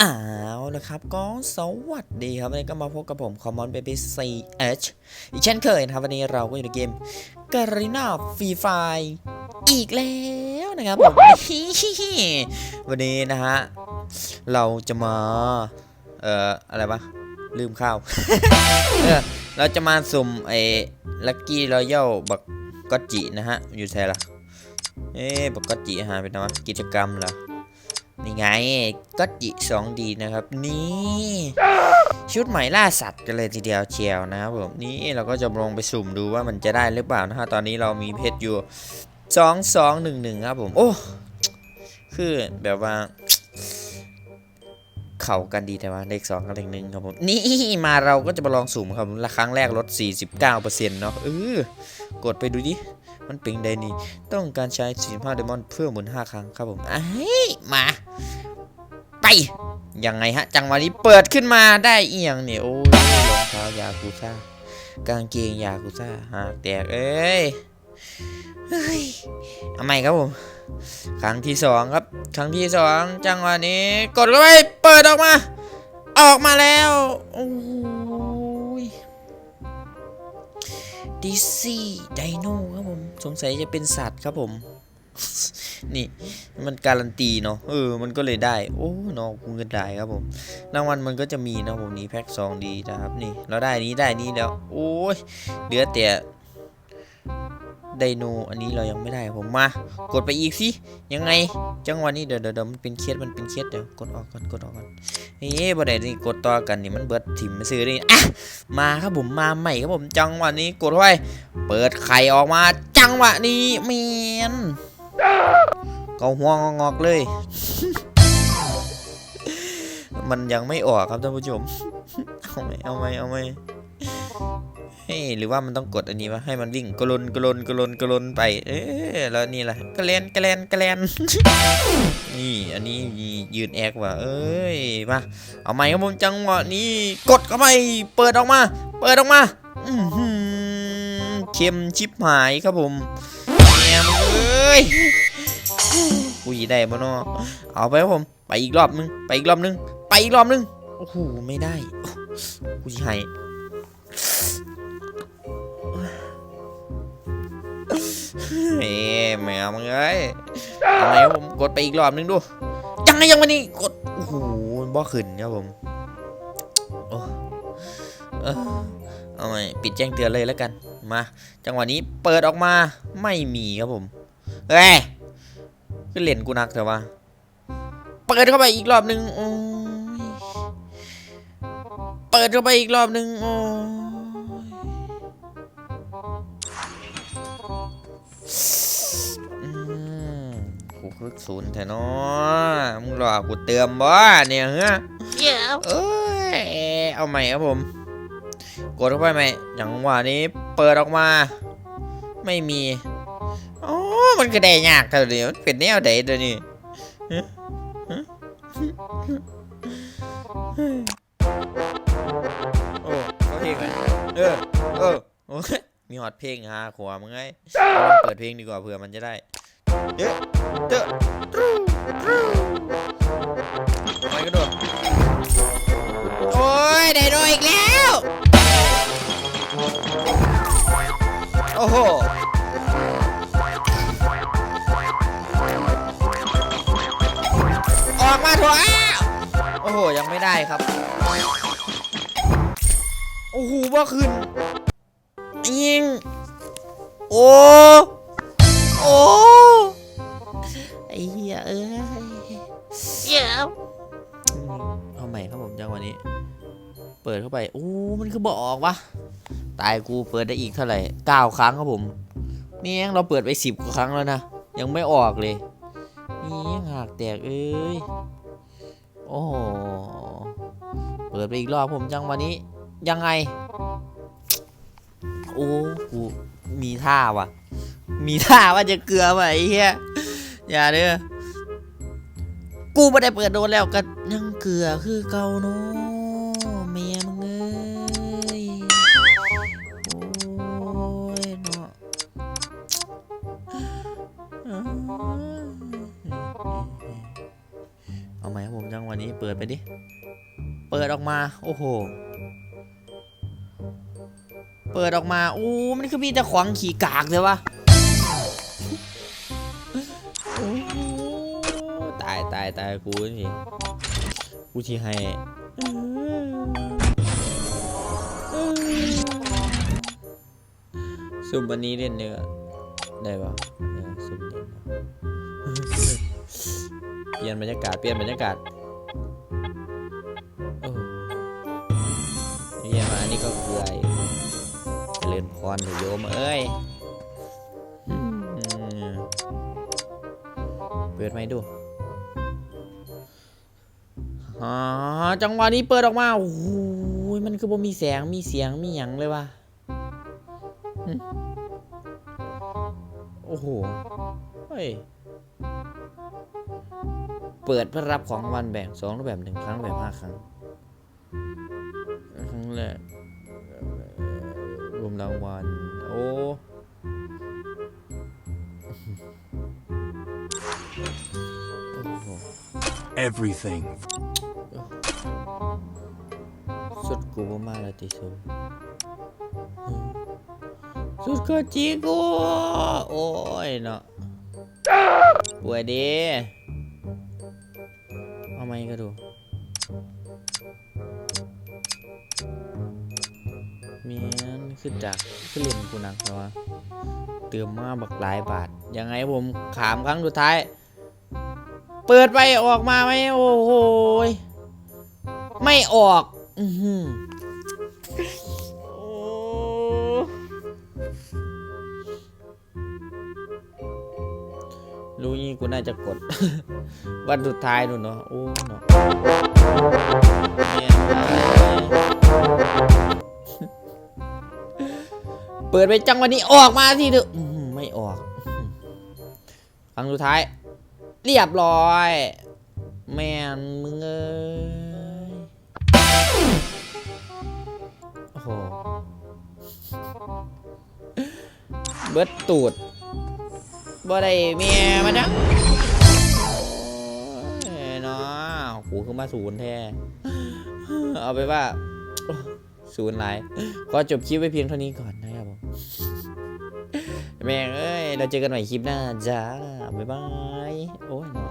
อ้าวนะครับก็สวัสดีครับ วันนี้ก็มาพบกับผมคอมมอนเบบี้ซีเอชอีกเช่นเคยนะครับ วันนี้เราก็อยู่ในเกมการีนาฟรีไฟอีกแล้วนะครับผมวันนี้นะฮะ เราจะมา เอ่อ อะไรวะ ลืมข้าวเออเราจะมาสุ่มไอ้ลัคกี้รอยัลบักก็จินะฮะ อยู่แท้ละเอ๊ะบักก็จิหายไปนะวะกิจกรรมเหรอ ไงก็จิสองดีนะครับนี่ชุดใหม่ล่าสัตว์กันเลยทีเดียวเชียวนะครับผมนี่เราก็จะลองไปสุ่มดูว่ามันจะได้หรือเปล่านะฮะตอนนี้เรามีเพชรอยู่สองสองหนึ่งหนึ่งครับผมโอ้คือแบบว่า เข้ากันดีแต่ว่าเลขสองกับเลขหนึ่งครับผมนี่มาเราก็จะมาลองสุ่มครับละครั้งแรกลด49%เนาะเออกดไปดูดิ มันเป็นไดนี่ ต้องการใช้ 45เดมอนเพื่อหมุน 5 ครั้งครับผมไอ้มา ไป ยังไงฮะ จังหวะนี้เปิดขึ้นมาได้เอียงเนี่ย โอ้ยรองเท้ายากูซ่ากางเกงยากูซ่าหากแตกเอ้ยเฮ้ยเอาใหม่ครับผม ครั้งที่สองครับ ครั้งที่สองจังหวะนี้ กดเข้าไป เปิดออกมา ออกมาแล้ว โอ้ ดิซี่ไดโนครับผม สงสัยจะเป็นสัตว์ครับผม นี่มันการันตีเนาะเออ มันก็เลยได้ โอ้เนาะกูเงินได้ครับผมรางวัลมันก็จะมีนะผมนี่แพ็คซองดีนะครับนี่ เราได้นี้ได้นี้แล้ว โอ้ยเหลือแต่ ไดโนอันนี้เรายังไม่ได้ผมมา กดไปอีกสิยังไง จังหวะนี้เดี๋ยวเดี๋ยวมันเป็นเคสมันเป็นเคสเดี๋ยวกดออกก่อนกดออกก่อนเฮ้ยบ่ได้นี่กดต่อกันนี่มันเบิดถิ่มมาซื้อนี่อะมาครับผมมาใหม่ครับผมจังหวะนี้กดเข้เปิดไข่ออกมา จังหวะนี้เมียนเกาหัวงอกเลย มันยังไม่ออกครับท่านผู้ชมเอาไหมเอาไหมเอาไหม ฮ้หรือว่ามันต้องกดอันนี้วะให้มันวิ่งกระลนกระลนกระลนกระลนไป เอ๊แล้วนี่แหละกระเลนกระเลนกระเลนนี่อันนี้ยืนแอกว่ะเอ้ยมาเอาไหมครับผมจังหวะนี้กดเข้าไปเปิดออกมา เปิดออกมาเค็มชิบหายครับผมแหมเอ้ยกูยีได้บ่เนาะเอาไปครับผม ไปอีกรอบนึง ไปอีกรอบนึง ไปอีกรอบนึง โอ้โห ไม่ได้กูยีให้ เฮ้แมวมึงเอ้ยเอาไงครับผมกดไปอีกรอบนึงดูยังไงยังไม่นี่กดโอ้โหบ่ขึ้นครับผมโอ้เออเอาไหมปิดแจ้งเตือนเลยแล้วกันมา จังหวะนี้เปิดออกมาไม่มีครับผมเฮ้ยก็เล่นกูนักแต่ว่าเปิดเข้าไปอีกรอบหนึ่งโอ้ยเปิดเข้าไปอีกรอบหนึ่งโอ้ยอืม กูคึกศูนย์แท้เนาะมึงรอกูเติมบ่เนี่ยเฮ้ย Yeah. เอ้ยเอาใหม่ครับผม กดเข้าไปไหมอย่างหวะนี้เปิดออกมา ไม่มีอ๋อมันก็ได้ยากเท่าเดียวมันเป็นแนวใดเดี๋ยวนี้ฮะฮะโอ้เขาเพลงไหมเออเออโอ้ย มีฮอตเพลงฮาขวามึงไงเอาลองเปิดเพลงดีกว่าเผื่อมันจะได้เอ๊ะเจอตรูตรูไปกันด้วยโอ้ยได้โดนอีกแล้ว โอ้โหออกมาเถอะอ้าวโอ้โห ยังไม่ได้ครับ โอ้โหว่าขึ้นยิง โอ้โอ้ไอ้เหี้ยเอ้ย Yeah. อืมเอาใหม่ครับผมจังหวะนี้ เปิดเข้าไปโอ้มันคือบอกออกวะตายกูเปิดได้อีกเท่าไหร่เก้าครั้งครับผมนี่ยังเราเปิดไปสิบกว่าครั้งแล้วนะยังไม่ออกเลยนี่ยังหักแตกเอ้ยโอ้เปิดไปอีกรอบผมจังหวะนี้ ยังไง โอ้กู มีท่าว่ะ มีท่าว่าจะเกลือว่ะไอ้เหี้ยอย่าเด้อกูไม่ได้เปิดโดนแล้วก็ยังเกลือคือเก่าเนาะเมียมึงเอ้ยโอ้ยเนาะเอาไหมครับผมจังวะวันนี้เปิดไปดิ เปิดออกมา โอ้โห เปิดออกมาอู้มันคือมีแต่ของขี่กากเลยวะตายตายตายกูนี่กูที่ให้ซุ่มวันนี้เล่นเนื้อได้ปะซุ่มเล่นเปลี่ยนบรรยากาศเปลี่ยนบรรยากาศเยี่ยมาอันนี้ก็เกลืออยู่ เจริญพรโยมเอ้ยเปิดไหมดูอ๋อจังหวะนี้เปิดออกมาโอ้โหมันคือบ่มีแสงมีเสียงมีหยังเลยว่ะโอ้โหเฮ้ยเปิดเพื่อรับของวัลแบ่งสองรูปแบบหนึ่งครั้งแบบห้าครั้ง everything สุดกูบ่มาแล้วติสูสุดก็จีกูโอ้ยเนาะป่วยดีเอาไหมก็ดู เมียนคือจากคือเล่นกูหนักแต่ว่าเติมมาบักหลายบาท ยังไงผมขามครั้งสุดท้าย เปิดไปออกมาไหมโอ้โหไม่ออก อือหือโอ้รู้งี้กูน่าจะกด วันสุดท้ายนู่นเนาะโอ้เนาะเปิดไปจังวันนี้ออกมาสิเถอะไม่ออกครั้งสุดท้าย เรียบร้อย แม่นมึงเอ้ยโอ้โหเบิดตูดบ่ได้เมียมาจังโอ้ยเนาะหูขึ้นมาศูนย์แท้ เอาไปว่าศูนย์ไลน์ก็จบคลิปไว้เพียงเท่านี้ก่อนนะครับผมแม่งเอ้ย เราเจอกันใหม่คลิปหน้าจ้า บ๊ายบาย 诶我你。